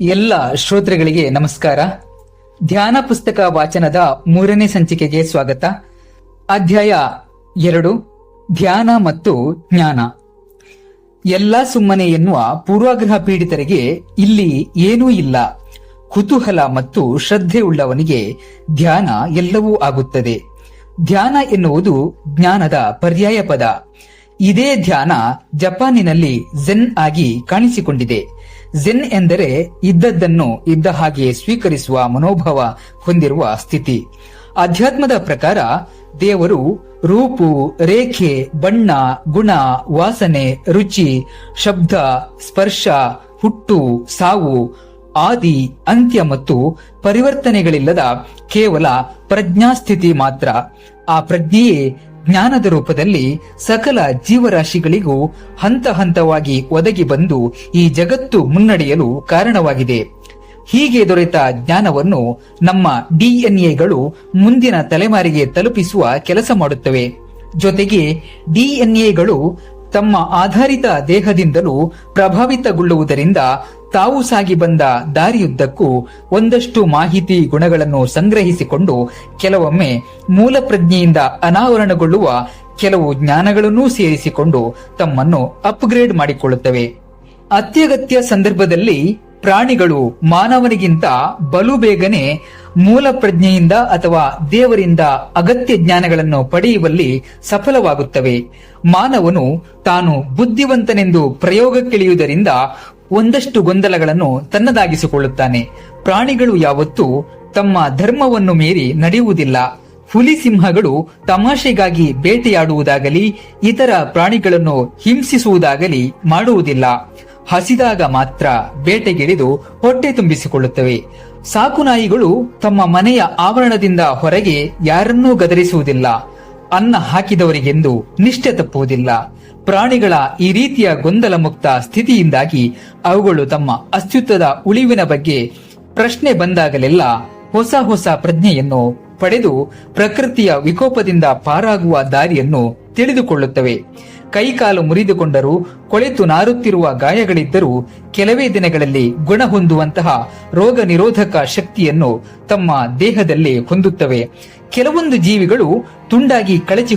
ಎಲ್ಲ ಶ್ರೋತೃಗಳಿಗೆ ನಮಸ್ಕಾರ. ಧ್ಯಾನ ಪುಸ್ತಕ ವಾಚನದ ಮೂರನೇ ಸಂಚಿಕೆಗೆ ಸ್ವಾಗತ. ಅಧ್ಯಾಯ ಎರಡು, ಧ್ಯಾನ ಮತ್ತು ಜ್ಞಾನ. ಎಲ್ಲ ಸುಮ್ಮನೆ ಎನ್ನುವ ಪೂರ್ವಾಗ್ರಹ ಪೀಡಿತರಿಗೆ ಇಲ್ಲಿ ಏನೂ ಇಲ್ಲ. ಕುತೂಹಲ ಮತ್ತು ಶ್ರದ್ಧೆ ಉಳ್ಳವನಿಗೆ ಧ್ಯಾನ ಎಲ್ಲವೂ ಆಗುತ್ತದೆ. ಧ್ಯಾನ ಎನ್ನುವುದು ಜ್ಞಾನದ ಪರ್ಯಾಯ ಪದ. ಇದೇ ಧ್ಯಾನ ಜಪಾನಿನಲ್ಲಿ ಜೆನ್ ಆಗಿ ಕಾಣಿಸಿಕೊಂಡಿದೆ. ಝೆನ್ ಎಂದರೆ ಇದ್ದದ್ದನ್ನು ಇದ್ದ ಹಾಗೆ ಸ್ವೀಕರಿಸುವ ಮನೋಭಾವ ಹೊಂದಿರುವ ಸ್ಥಿತಿ. ಅಧ್ಯಾತ್ಮದ ಪ್ರಕಾರ ದೇವರು ರೂಪು, ರೇಖೆ, ಬಣ್ಣ, ಗುಣ, ವಾಸನೆ, ರುಚಿ, ಶಬ್ದ, ಸ್ಪರ್ಶ, ಹುಟ್ಟು, ಸಾವು, ಆದಿ, ಅಂತ್ಯ ಮತ್ತು ಪರಿವರ್ತನೆಗಳಿಲ್ಲದ ಕೇವಲ ಪ್ರಜ್ಞಾಸ್ಥಿತಿ ಮಾತ್ರ. ಆ ಪ್ರಜ್ಞೆಯೇ ಜ್ಞಾನದ ರೂಪದಲ್ಲಿ ಸಕಲ ಜೀವರಾಶಿಗಳಿಗೂ ಹಂತ ಹಂತವಾಗಿ ಒದಗಿ ಬಂದು ಈ ಜಗತ್ತು ಮುನ್ನಡೆಯಲು ಕಾರಣವಾಗಿದೆ. ಹೀಗೆ ದೊರೆತ ಜ್ಞಾನವನ್ನು ನಮ್ಮ ಡಿಎನ್ಎಗಳು ಮುಂದಿನ ತಲೆಮಾರಿಗೆ ತಲುಪಿಸುವ ಕೆಲಸ ಮಾಡುತ್ತವೆ. ಜೊತೆಗೆ ಡಿಎನ್ಎಗಳು ತಮ್ಮ ಆಧಾರಿತ ದೇಹದಿಂದಲೂ ಪ್ರಭಾವಿತಗೊಳ್ಳುವುದರಿಂದ ತಾವು ಸಾಗಿ ಬಂದ ದಾರಿಯುದ್ದಕ್ಕೂ ಒಂದಷ್ಟು ಮಾಹಿತಿ ಗುಣಗಳನ್ನು ಸಂಗ್ರಹಿಸಿಕೊಂಡು ಕೆಲವೊಮ್ಮೆ ಮೂಲ ಪ್ರಜ್ಞೆಯಿಂದ ಅನಾವರಣಗೊಳ್ಳುವ ಕೆಲವು ಜ್ಞಾನಗಳನ್ನೂ ಸೇರಿಸಿಕೊಂಡು ತಮ್ಮನ್ನು ಅಪ್ಗ್ರೇಡ್ ಮಾಡಿಕೊಳ್ಳುತ್ತವೆ. ಅತ್ಯಗತ್ಯ ಸಂದರ್ಭದಲ್ಲಿ ಪ್ರಾಣಿಗಳು ಮಾನವನಿಗಿಂತ ಬಲು ಬೇಗನೆ ಮೂಲ ಪ್ರಜ್ಞೆಯಿಂದ ಅಥವಾ ದೇವರಿಂದ ಅಗತ್ಯ ಜ್ಞಾನಗಳನ್ನು ಪಡೆಯುವಲ್ಲಿ ಸಫಲವಾಗುತ್ತವೆ. ಮಾನವನು ತಾನು ಬುದ್ಧಿವಂತನೆಂದು ಪ್ರಯೋಗಕ್ಕಿಳಿಯುವುದರಿಂದ ಒಂದಷ್ಟು ಗೊಂದಲಗಳನ್ನು ತನ್ನದಾಗಿಸಿಕೊಳ್ಳುತ್ತಾನೆ. ಪ್ರಾಣಿಗಳು ಯಾವತ್ತೂ ತಮ್ಮ ಧರ್ಮವನ್ನು ಮೀರಿ ನಡೆಯುವುದಿಲ್ಲ. ಹುಲಿ ಸಿಂಹಗಳು ತಮಾಷೆಗಾಗಿ ಬೇಟೆಯಾಡುವುದಾಗಲಿ, ಇತರ ಪ್ರಾಣಿಗಳನ್ನು ಹಿಂಸಿಸುವುದಾಗಲಿ ಮಾಡುವುದಿಲ್ಲ. ಹಸಿದಾಗ ಮಾತ್ರ ಬೇಟೆಗಿಳಿದು ಹೊಟ್ಟೆ ತುಂಬಿಸಿಕೊಳ್ಳುತ್ತವೆ. ಸಾಕು ನಾಯಿಗಳು ತಮ್ಮ ಮನೆಯ ಆವರಣದಿಂದ ಹೊರಗೆ ಯಾರನ್ನೂ ಗದರಿಸುವುದಿಲ್ಲ. ಅನ್ನ ಹಾಕಿದವರಿಗೆಂದು ನಿಷ್ಠೆ ತಪ್ಪುವುದಿಲ್ಲ. ಪ್ರಾಣಿಗಳ ಈ ರೀತಿಯ ಗೊಂದಲ ಮುಕ್ತ ಸ್ಥಿತಿಯಿಂದಾಗಿ ಅವುಗಳು ತಮ್ಮ ಅಸ್ತಿತ್ವದ ಉಳಿವಿನ ಬಗ್ಗೆ ಪ್ರಶ್ನೆ ಬಂದಾಗಲೆಲ್ಲ ಹೊಸ ಹೊಸ ಪ್ರಜ್ಞೆಯನ್ನು ಪಡೆದು ಪ್ರಕೃತಿಯ ವಿಕೋಪದಿಂದ ಪಾರಾಗುವ ದಾರಿಯನ್ನು ತಿಳಿದುಕೊಳ್ಳುತ್ತವೆ. ಕೈಕಾಲು ಮುರಿದುಕೊಂಡರೂ ಕೊಳೆತು ನಾರುತ್ತಿರುವ ಗಾಯಗಳಿದ್ದರೂ ಕೆಲವೇ ದಿನಗಳಲ್ಲಿ ಗುಣ ಹೊಂದುವಂತಹ ರೋಗ ನಿರೋಧಕ ಶಕ್ತಿಯನ್ನು ತಮ್ಮ ದೇಹದಲ್ಲಿ ಹೊಂದುತ್ತವೆ. ಕೆಲವೊಂದು ಜೀವಿಗಳು ತುಂಡಾಗಿ ಕಳಚಿ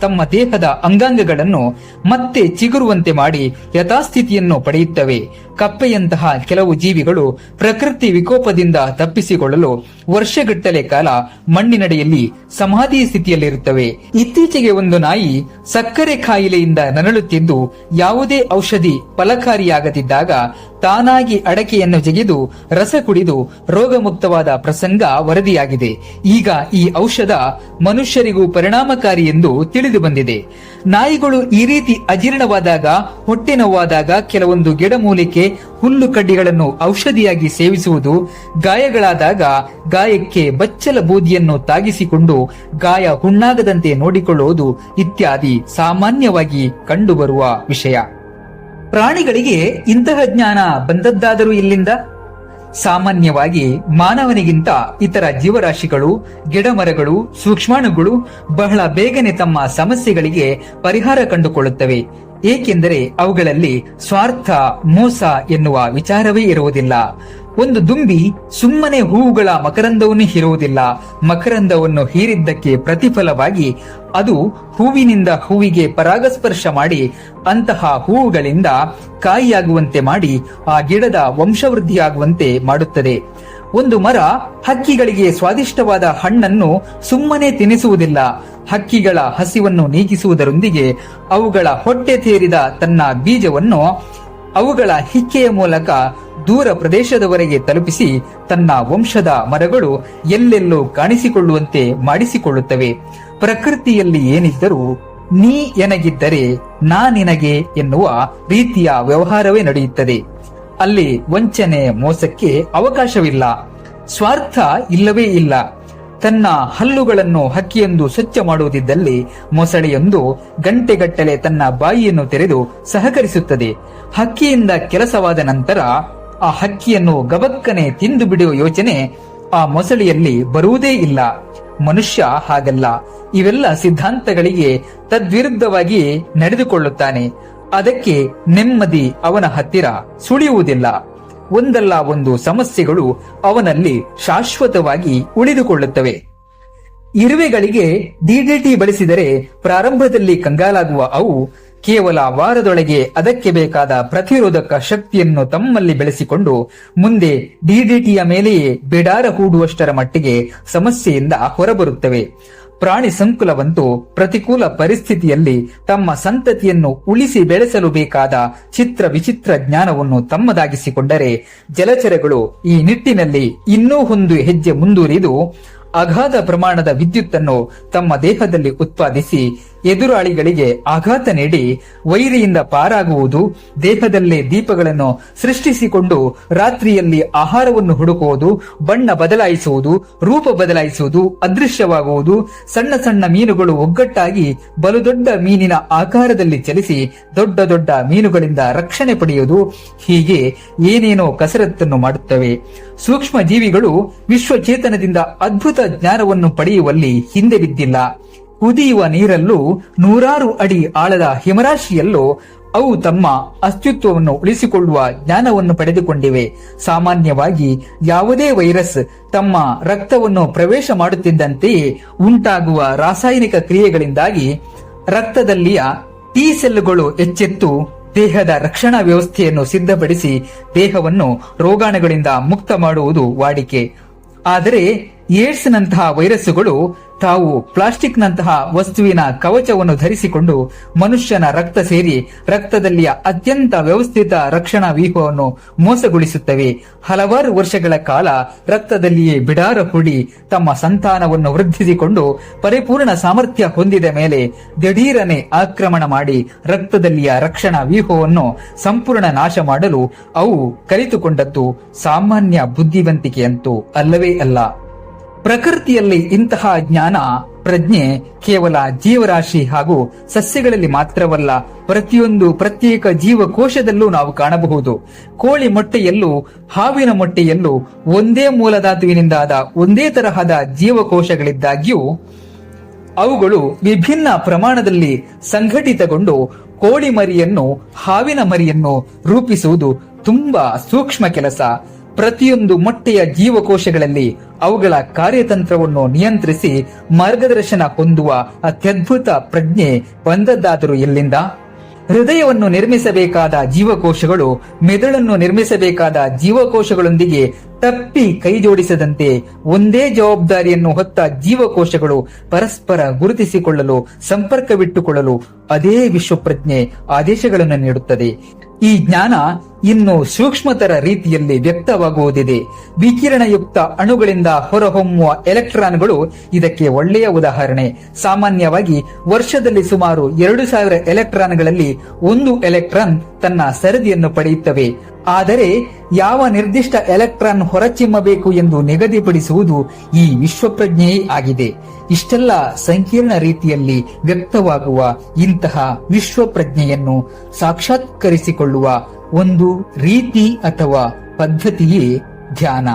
ತಮ್ಮ ದೇಹದ ಅಂಗಾಂಗಗಳನ್ನು ಮತ್ತೆ ಚಿಗುರುವಂತೆ ಮಾಡಿ ಯಥಾಸ್ಥಿತಿಯನ್ನು ಪಡೆಯುತ್ತವೆ. ಕಪ್ಪೆಯಂತಹ ಕೆಲವು ಜೀವಿಗಳು ಪ್ರಕೃತಿ ವಿಕೋಪದಿಂದ ತಪ್ಪಿಸಿಕೊಳ್ಳಲು ವರ್ಷಗಟ್ಟಲೆ ಕಾಲ ಮಣ್ಣಿನಡೆಯಲ್ಲಿ ಸಮಾಧಿ ಸ್ಥಿತಿಯಲ್ಲಿರುತ್ತವೆ. ಇತ್ತೀಚೆಗೆ ಒಂದು ನಾಯಿ ಸಕ್ಕರೆ ಕಾಯಿಲೆಯಿಂದ ನರಳುತ್ತಿದ್ದು ಯಾವುದೇ ಔಷಧಿ ಫಲಕಾರಿಯಾಗದಿದ್ದಾಗ ತಾನಾಗಿ ಅಡಕೆಯನ್ನು ಜಗಿದು ರಸ ಕುಡಿದು ರೋಗಮುಕ್ತವಾದ ಪ್ರಸಂಗ ವರದಿಯಾಗಿದೆ. ಈಗ ಈ ಔಷಧ ಮನುಷ್ಯರಿಗೂ ಪರಿಣಾಮಕಾರಿ ಎಂದು ತಿಳಿದು ಬಂದಿದೆ. ನಾಯಿಗಳು ಈ ರೀತಿ ಅಜೀರ್ಣವಾದಾಗ, ಹೊಟ್ಟೆ ನೋವಾದಾಗ ಕೆಲವೊಂದು ಗಿಡಮೂಲಿಕೆ ಹುಲ್ಲು ಕಡ್ಡಿಗಳನ್ನು ಔಷಧಿಯಾಗಿ ಸೇವಿಸುವುದು, ಗಾಯಗಳಾದಾಗ ಗಾಯಕ್ಕೆ ಬಚ್ಚಲ ಬೂದಿಯನ್ನು ತಾಗಿಸಿಕೊಂಡು ಗಾಯ ಹುಣ್ಣಾಗದಂತೆ ನೋಡಿಕೊಳ್ಳುವುದು ಇತ್ಯಾದಿ ಸಾಮಾನ್ಯವಾಗಿ ಕಂಡುಬರುವ ವಿಷಯ. ಪ್ರಾಣಿಗಳಿಗೆ ಇಂತಹ ಜ್ಞಾನ ಬಂದದ್ದಾದರೂ ಇಲ್ಲಿಂದ ಸಾಮಾನ್ಯವಾಗಿ ಮಾನವನಿಗಿಂತ ಇತರ ಜೀವರಾಶಿಗಳು, ಗಿಡಮರಗಳು, ಸೂಕ್ಷ್ಮಾಣುಗಳು ಬಹಳ ಬೇಗನೆ ತಮ್ಮ ಸಮಸ್ಯೆಗಳಿಗೆ ಪರಿಹಾರ ಕಂಡುಕೊಳ್ಳುತ್ತವೆ. ಏಕೆಂದರೆ ಅವುಗಳಲ್ಲಿ ಸ್ವಾರ್ಥ, ಮೋಸ ಎನ್ನುವ ವಿಚಾರವೇ ಇರುವುದಿಲ್ಲ. ಒಂದು ದುಂಬಿ ಸುಮ್ಮನೆ ಹೂವುಗಳ ಮಕರಂದವನ್ನು ಹೀರುವುದಿಲ್ಲ. ಮಕರಂದವನ್ನು ಹೀರಿದ್ದಕ್ಕೆ ಪ್ರತಿಫಲವಾಗಿ ಅದು ಹೂವಿನಿಂದ ಹೂವಿಗೆ ಪರಾಗಸ್ಪರ್ಶ ಮಾಡಿ ಅಂತಹ ಹೂವುಗಳಿಂದ ಕಾಯಿಯಾಗುವಂತೆ ಮಾಡಿ ಆ ಗಿಡದ ವಂಶವೃದ್ಧಿಯಾಗುವಂತೆ ಮಾಡುತ್ತದೆ. ಒಂದು ಮರ ಹಕ್ಕಿಗಳಿಗೆ ಸ್ವಾದಿಷ್ಟವಾದ ಹಣ್ಣನ್ನು ಸುಮ್ಮನೆ ತಿನ್ನಿಸುವುದಿಲ್ಲ ಹಕ್ಕಿಗಳ ಹಸಿವನ್ನು ನೀಗಿಸುವುದರೊಂದಿಗೆ ಅವುಗಳ ಹೊಟ್ಟೆ ತೇರಿದ ತನ್ನ ಬೀಜವನ್ನು ಅವುಗಳ ಹಿಕ್ಕೆಯ ಮೂಲಕ ದೂರ ಪ್ರದೇಶದವರೆಗೆ ತಲುಪಿಸಿ ತನ್ನ ವಂಶದ ಮರಗಳು ಎಲ್ಲೆಲ್ಲೋ ಕಾಣಿಸಿಕೊಳ್ಳುವಂತೆ ಮಾಡಿಸಿಕೊಳ್ಳುತ್ತವೆ. ಪ್ರಕೃತಿಯಲ್ಲಿ ಏನಿದ್ದರೂ ನೀ ಎನಗಿದ್ದರೆ ನಾ ನಿನಗೆ ಎನ್ನುವ ರೀತಿಯ ವ್ಯವಹಾರವೇ ನಡೆಯುತ್ತದೆ. ಅಲ್ಲಿ ವಂಚನೆ ಮೋಸಕ್ಕೆ ಅವಕಾಶವಿಲ್ಲ. ಸ್ವಾರ್ಥ ಇಲ್ಲವೇ ಇಲ್ಲ. ತನ್ನ ಹಲ್ಲುಗಳನ್ನು ಹಕ್ಕಿಯೊಂದು ಸ್ವಚ್ಛ ಮಾಡುವುದಿದ್ದಲ್ಲಿ ಮೊಸಳೆಯೊಂದು ಗಂಟೆಗಟ್ಟಲೆ ತನ್ನ ಬಾಯಿಯನ್ನು ತೆರೆದು ಸಹಕರಿಸುತ್ತದೆ. ಹಕ್ಕಿಯಿಂದ ಕೆಲಸವಾದ ನಂತರ ಆ ಹಕ್ಕಿಯನ್ನು ಗಬಕ್ಕನೆ ತಿಂದು ಬಿಡುವ ಯೋಚನೆ ಆ ಮೊಸಳೆಯಲ್ಲಿ ಬರುವುದೇ ಇಲ್ಲ. ಮನುಷ್ಯ ಹಾಗಲ್ಲ. ಇವೆಲ್ಲ ಸಿದ್ಧಾಂತಗಳಿಗೆ ತದ್ವಿರುದ್ಧವಾಗಿ ನಡೆದುಕೊಳ್ಳುತ್ತಾನೆ. ಅದಕ್ಕೆ ನೆಮ್ಮದಿ ಅವನ ಹತ್ತಿರ ಸುಳಿಯುವುದಿಲ್ಲ. ಒಂದಲ್ಲ ಒಂದು ಸಮಸ್ಯೆಗಳು ಅವನಲ್ಲಿ ಶಾಶ್ವತವಾಗಿ ಉಳಿದುಕೊಳ್ಳುತ್ತವೆ. ಇರುವೆಗಳಿಗೆ ಡಿಡಿಟಿ ಬಳಸಿದರೆ ಪ್ರಾರಂಭದಲ್ಲಿ ಕಂಗಾಲಾಗುವ ಅವು ಕೇವಲ ವಾರದೊಳಗೆ ಅದಕ್ಕೆ ಬೇಕಾದ ಪ್ರತಿರೋಧಕ ಶಕ್ತಿಯನ್ನು ತಮ್ಮಲ್ಲಿ ಬೆಳೆಸಿಕೊಂಡು ಮುಂದೆ ಡಿಡಿಟಿಯ ಮೇಲೆಯೇ ಬಿಡಾರ ಹೂಡುವಷ್ಟರ ಮಟ್ಟಿಗೆ ಸಮಸ್ಯೆಯಿಂದ ಹೊರಬರುತ್ತವೆ. ಪ್ರಾಣಿ ಸಂಕುಲವಂತೂ ಪ್ರತಿಕೂಲ ಪರಿಸ್ಥಿತಿಯಲ್ಲಿ ತಮ್ಮ ಸಂತತಿಯನ್ನು ಉಳಿಸಿ ಬೆಳೆಸಲು ಬೇಕಾದ ಚಿತ್ರ ವಿಚಿತ್ರ ಜ್ಞಾನವನ್ನು ತಮ್ಮದಾಗಿಸಿಕೊಂಡರೆ ಜಲಚರಗಳು ಈ ನಿಟ್ಟಿನಲ್ಲಿ ಇನ್ನೂ ಒಂದು ಹೆಜ್ಜೆ ಮುಂದುವರಿದು ಅಗಾಧ ಪ್ರಮಾಣದ ವಿದ್ಯುತ್ತನ್ನು ತಮ್ಮ ದೇಹದಲ್ಲಿ ಉತ್ಪಾದಿಸಿ ಎದುರಾಳಿಗಳಿಗೆ ಆಘಾತ ನೀಡಿ ವೈರಿಯಿಂದ ಪಾರಾಗುವುದು, ದೇಹದಲ್ಲೇ ದೀಪಗಳನ್ನು ಸೃಷ್ಟಿಸಿಕೊಂಡು ರಾತ್ರಿಯಲ್ಲಿ ಆಹಾರವನ್ನು ಹುಡುಕುವುದು, ಬಣ್ಣ ಬದಲಾಯಿಸುವುದು, ರೂಪ ಬದಲಾಯಿಸುವುದು, ಅದೃಶ್ಯವಾಗುವುದು, ಸಣ್ಣ ಸಣ್ಣ ಮೀನುಗಳು ಒಗ್ಗಟ್ಟಾಗಿ ಬಲು ದೊಡ್ಡ ಮೀನಿನ ಆಕಾರದಲ್ಲಿ ಚಲಿಸಿ ದೊಡ್ಡ ದೊಡ್ಡ ಮೀನುಗಳಿಂದ ರಕ್ಷಣೆ ಪಡೆಯುವುದು ಹೀಗೆ ಏನೇನೋ ಕಸರತ್ತನ್ನು ಮಾಡುತ್ತವೆ. ಸೂಕ್ಷ್ಮ ಜೀವಿಗಳು ವಿಶ್ವಚೇತನದಿಂದ ಅದ್ಭುತ ಜ್ಞಾನವನ್ನು ಪಡೆಯುವಲ್ಲಿ ಹಿಂದೆ ಬಿದ್ದಿಲ್ಲ. ಕುದಿಯುವ ನೀರಲ್ಲೂ ನೂರಾರು ಅಡಿ ಆಳದ ಹಿಮರಾಶಿಯಲ್ಲೂ ಅವು ತಮ್ಮ ಅಸ್ತಿತ್ವವನ್ನು ಉಳಿಸಿಕೊಳ್ಳುವ ಜ್ಞಾನವನ್ನು ಪಡೆದುಕೊಂಡಿವೆ. ಸಾಮಾನ್ಯವಾಗಿ ಯಾವುದೇ ವೈರಸ್ ತಮ್ಮ ರಕ್ತವನ್ನು ಪ್ರವೇಶ ಮಾಡುತ್ತಿದ್ದಂತೆಯೇ ಉಂಟಾಗುವ ರಾಸಾಯನಿಕ ಕ್ರಿಯೆಗಳಿಂದಾಗಿ ರಕ್ತದಲ್ಲಿಯ ಟಿ ಸೆಲ್ಗಳು ಎಚ್ಚೆತ್ತು ದೇಹದ ರಕ್ಷಣಾ ವ್ಯವಸ್ಥೆಯನ್ನು ಸಿದ್ಧಪಡಿಸಿ ದೇಹವನ್ನು ರೋಗಾಣುಗಳಿಂದ ಮುಕ್ತ ಮಾಡುವುದು ವಾಡಿಕೆ. ಆದರೆ ಏಡ್ಸ್ನಂತಹ ವೈರಸ್ಸುಗಳು ತಾವು ಪ್ಲಾಸ್ಟಿಕ್ನಂತಹ ವಸ್ತುವಿನ ಕವಚವನ್ನು ಧರಿಸಿಕೊಂಡು ಮನುಷ್ಯನ ರಕ್ತ ಸೇರಿ ರಕ್ತದಲ್ಲಿಯ ಅತ್ಯಂತ ವ್ಯವಸ್ಥಿತ ರಕ್ಷಣಾ ವ್ಯೂಹವನ್ನು ಮೋಸಗೊಳಿಸುತ್ತವೆ. ಹಲವಾರು ವರ್ಷಗಳ ಕಾಲ ರಕ್ತದಲ್ಲಿಯೇ ಬಿಡಾರ ಹೂಡಿ ತಮ್ಮ ಸಂತಾನವನ್ನು ವೃದ್ಧಿಸಿಕೊಂಡು ಪರಿಪೂರ್ಣ ಸಾಮರ್ಥ್ಯ ಹೊಂದಿದ ಮೇಲೆ ದಿಢೀರನೆ ಆಕ್ರಮಣ ಮಾಡಿ ರಕ್ತದಲ್ಲಿಯ ರಕ್ಷಣಾ ವ್ಯೂಹವನ್ನು ಸಂಪೂರ್ಣ ನಾಶ ಮಾಡಲು ಅವು ಕಲಿತುಕೊಂಡದ್ದು ಸಾಮಾನ್ಯ ಬುದ್ಧಿವಂತಿಕೆಯಂತೂ ಅಲ್ಲವೇ ಅಲ್ಲ. ಪ್ರಕೃತಿಯಲ್ಲಿ ಇಂತಹ ಜ್ಞಾನ, ಪ್ರಜ್ಞೆ ಕೇವಲ ಜೀವರಾಶಿ ಹಾಗೂ ಸಸ್ಯಗಳಲ್ಲಿ ಮಾತ್ರವಲ್ಲ, ಪ್ರತಿಯೊಂದು ಪ್ರತ್ಯೇಕ ಜೀವಕೋಶದಲ್ಲೂ ನಾವು ಕಾಣಬಹುದು. ಕೋಳಿ ಮೊಟ್ಟೆಯಲ್ಲೂ, ಹಾವಿನ ಮೊಟ್ಟೆಯಲ್ಲೂ ಒಂದೇ ಮೂಲಧಾತುವಿನಿಂದಾದ ಒಂದೇ ತರಹದ ಜೀವಕೋಶಗಳಿದ್ದಾಗ್ಯೂ, ಅವುಗಳು ವಿಭಿನ್ನ ಪ್ರಮಾಣದಲ್ಲಿ ಸಂಘಟಿತಗೊಂಡು ಕೋಳಿ ಮರಿಯನ್ನು ಹಾವಿನ ಮರಿಯನ್ನು ರೂಪಿಸುವುದು ತುಂಬಾ ಸೂಕ್ಷ್ಮ ಕೆಲಸ. ಪ್ರತಿಯೊಂದು ಮೊಟ್ಟೆಯ ಜೀವಕೋಶಗಳಲ್ಲಿ ಅವುಗಳ ಕಾರ್ಯತಂತ್ರವನ್ನು ನಿಯಂತ್ರಿಸಿ ಮಾರ್ಗದರ್ಶನ ಹೊಂದುವ ಅತ್ಯದ್ಭುತ ಪ್ರಜ್ಞೆ ಬಂದದ್ದಾದರೂ ಎಲ್ಲಿಂದ? ಹೃದಯವನ್ನು ನಿರ್ಮಿಸಬೇಕಾದ ಜೀವಕೋಶಗಳು, ಮೆದುಳನ್ನು ನಿರ್ಮಿಸಬೇಕಾದ ಜೀವಕೋಶಗಳೊಂದಿಗೆ ತಪ್ಪಿ ಕೈಜೋಡಿಸದಂತೆ ಒಂದೇ ಜವಾಬ್ದಾರಿಯನ್ನು ಹೊತ್ತ ಜೀವಕೋಶಗಳು ಪರಸ್ಪರ ಗುರುತಿಸಿಕೊಳ್ಳಲು, ಸಂಪರ್ಕವಿಟ್ಟುಕೊಳ್ಳಲು ಅದೇ ವಿಶ್ವಪ್ರಜ್ಞೆ ಆದೇಶಗಳನ್ನು ನೀಡುತ್ತದೆ. ಈ ಜ್ಞಾನ ಇನ್ನು ಸೂಕ್ಷ್ಮತರ ರೀತಿಯಲ್ಲಿ ವ್ಯಕ್ತವಾಗುವುದಿದೆ. ವಿಕಿರಣಯುಕ್ತ ಅಣುಗಳಿಂದ ಹೊರಹೊಮ್ಮುವ ಎಲೆಕ್ಟ್ರಾನ್ಗಳು ಇದಕ್ಕೆ ಒಳ್ಳೆಯ ಉದಾಹರಣೆ. ಸಾಮಾನ್ಯವಾಗಿ ವರ್ಷದಲ್ಲಿ ಸುಮಾರು ಎರಡು ಸಾವಿರ ಎಲೆಕ್ಟ್ರಾನ್ಗಳಲ್ಲಿ ಒಂದು ಎಲೆಕ್ಟ್ರಾನ್ ತನ್ನ ಸರದಿಯನ್ನು ಪಡೆಯುತ್ತವೆ. ಆದರೆ ಯಾವ ನಿರ್ದಿಷ್ಟ ಎಲೆಕ್ಟ್ರಾನ್ ಹೊರಚಿಮ್ಮಬೇಕು ಎಂದು ನಿಗದಿಪಡಿಸುವುದು ಈ ವಿಶ್ವಪ್ರಜ್ಞೆಯೇ ಆಗಿದೆ. ಇಷ್ಟೆಲ್ಲ ಸಂಕೀರ್ಣ ರೀತಿಯಲ್ಲಿ ವ್ಯಕ್ತವಾಗುವ ಇಂತಹ ವಿಶ್ವಪ್ರಜ್ಞೆಯನ್ನು ಸಾಕ್ಷಾತ್ಕರಿಸಿಕೊಳ್ಳುವ ಒಂದು ರೀತಿ ಅಥವಾ ಪದ್ಧತಿಯೇ ಧ್ಯಾನ.